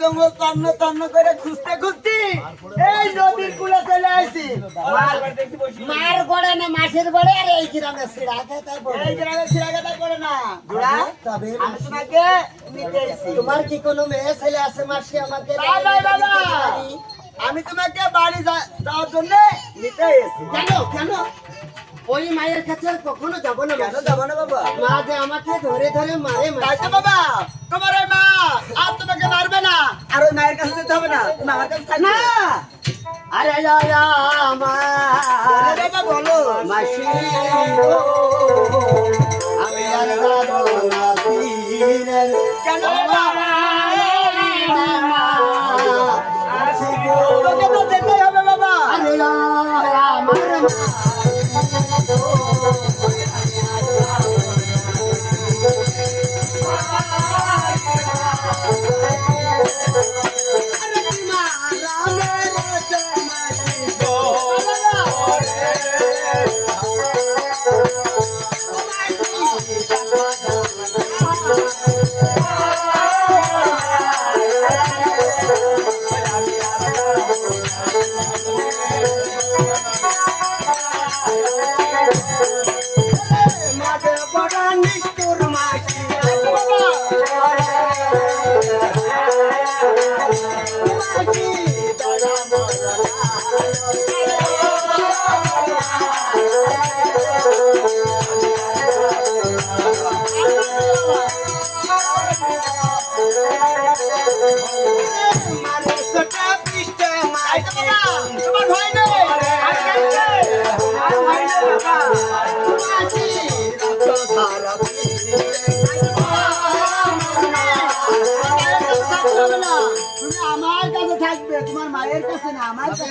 জঙ্গল তন্ন তন্ন করে খুঁজতে খুঁজতে এই নদীর কূলে চলে আসি মার গড়ে না গড়ে আর এই গ্রামে এই না। জোড়া তবে আমি তোমাকে নিতে এসেছি। তোমার কি কোনো মেয়ে ছেলে আছে মাসি আমাকে। আমি তোমাকে বাড়ি যাওয়ার জন্য নিতে এসেছি। কেন কেন? ওই মায়ের কাছে কখনো যাব না কেন যাব না বাবা? মা যে আমাকে ধরে ধরে মারে। তাই বাবা না তুমি আমার কাছে থাকবে না আরে লালা আমার বলো বাবা বলো মাসি ও, আমি আর যাবো না ফিরে। কেন বাবা মাসি গো। তোকে তো যেতেই হবে বাবা আরে লালা আমার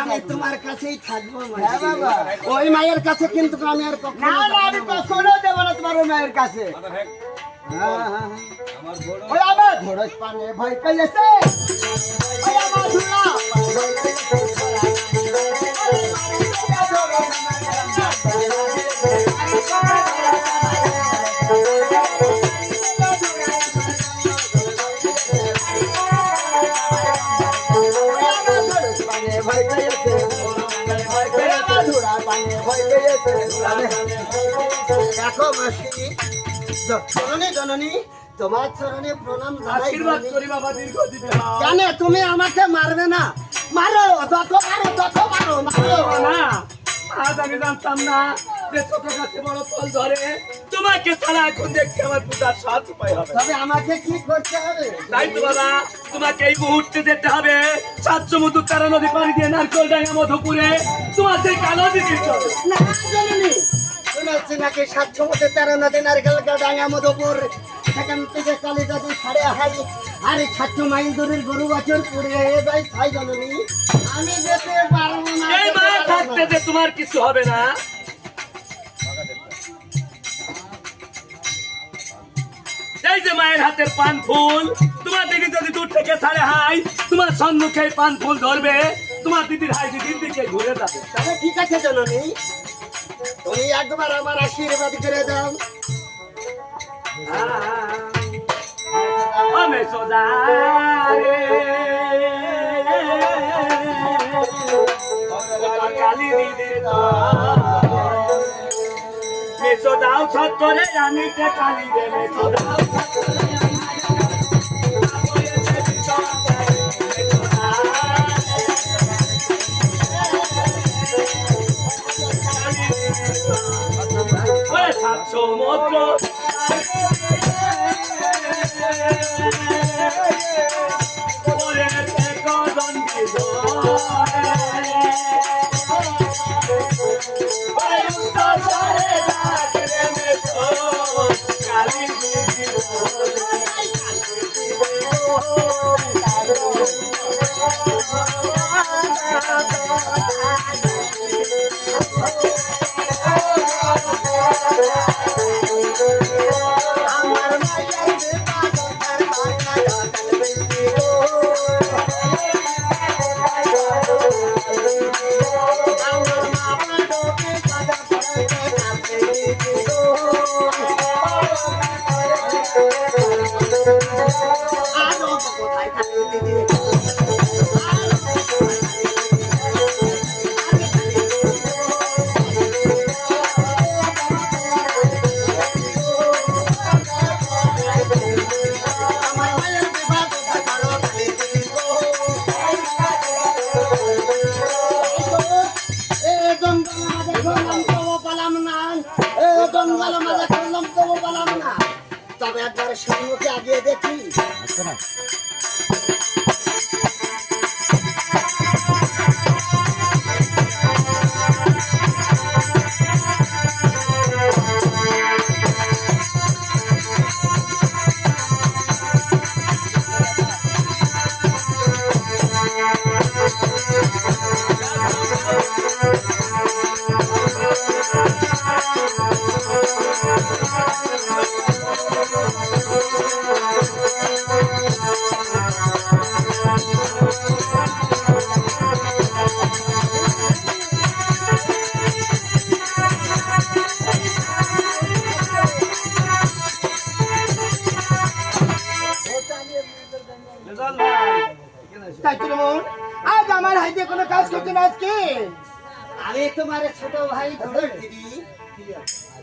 আমি তোমার ওই মায়ের কাছে কিন্তু আমি আর না কখনো দেবো না তোমার ওই মায়ের কাছে। ওই আমার ঘোড়স ভয় পেয়েছে দেখো মাসি জননী জননী তোমার চরণে প্রণাম জানাই আশীর্বাদ জননী। করি বাবা দীর্ঘ দিবে কেন তুমি আমাকে মারবে না মারো যত আমি জানতাম না যে ছোট গাছে বড় ফল ধরে। তোমাকে ছাড়া এখন দেখছি আমার পূজার সাত উপায় হবে। তবে আমাকে কি করতে হবে? তাই তো বাবা তোমাকে এই মুহূর্তে যেতে হবে। সাত সমুদ্র তারা নদী পাড়ি দিয়ে নারকল ডাঙ্গা মধুপুরে। তোমার সেই কালো হবে। না শুনেছি নাকি সাতশো মধ্যে তেরো নদী নারকেল ডাঙ্গা মধুপুর। সেখান থেকে কালী যাতে ছাড়ে হাই। আর সাতশো মাইল দূরের গরু বছর হয়ে যায় তাই জননী আমি যেতে পারব না। না। যে তোমার কিছু হবে না এই যে মায়ের হাতের পান ফুল তোমার দিদি যদি দূর থেকে ছাড়ে হাই তোমার সম্মুখে এই পান ফুল ধরবে তোমার দিদির হাই দিদির দিকে ঘুরে যাবে তবে ঠিক আছে জননী তুমি একবার আমার আশীর্বাদ করে দাও আমি সোজা রে কালী দিদির মেসো দাও ছট করে আমি কে কালী রে মেসো দাও ছট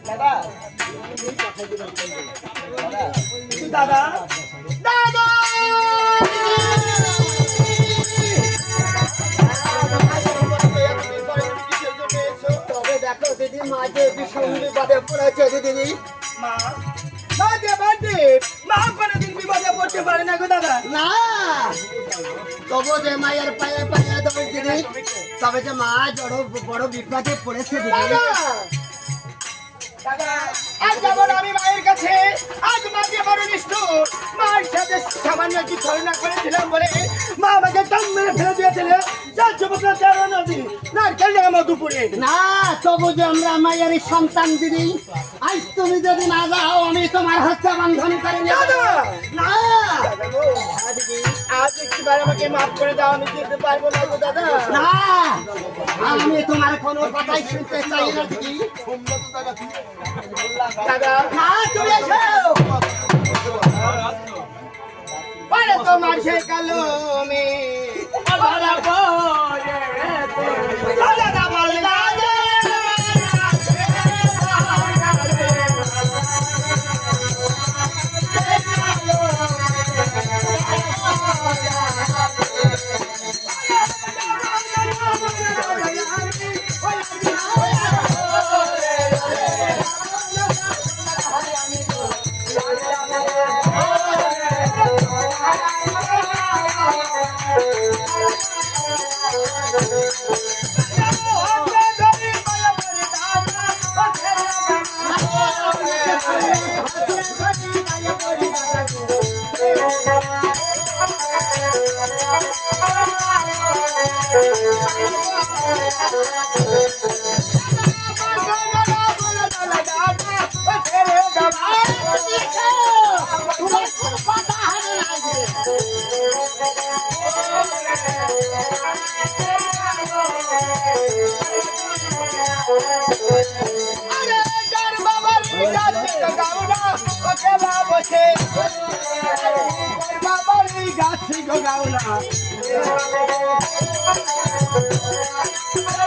দাদা। দাদা। দাদা। তবে দিদি মাঝে ভীষণ বিপদে পড়েছে দিদি। মা মাঝে মাঝে মা কোনোদিন বিপদে পড়তে পারে না গো দাদা। না। তবু যে মায়ের পায়ে পায়ে দোষ দিদি তবে যে মা বড় বড় বিপদে পড়েছে দিদি। আজ যেমন আমি মায়ের কাছে। আজ মাকে বড় নিষ্ঠুর মার সাথে সামান্য কি ছলনা করেছিলাম বলে মা আমাকে দম মেরে ফেলে দিয়েছিল। যার যুবকরা তেরো নদী নারকেল জায়গা মধুপুরে না তবু যে আমরা মায়ের সন্তান দিদি আজ তুমি যদি না যাও আমি তোমার হত্যা বন্ধন করে! না একটিবার আমাকে মাফ করে দাও আমি যেতে পারব না গো দাদা। না আমি তোমার কোনো কথাই শুনতে চাই না দিদি। দাদা না চলে এসো। তোমার সে কালো মে আরে Thank you.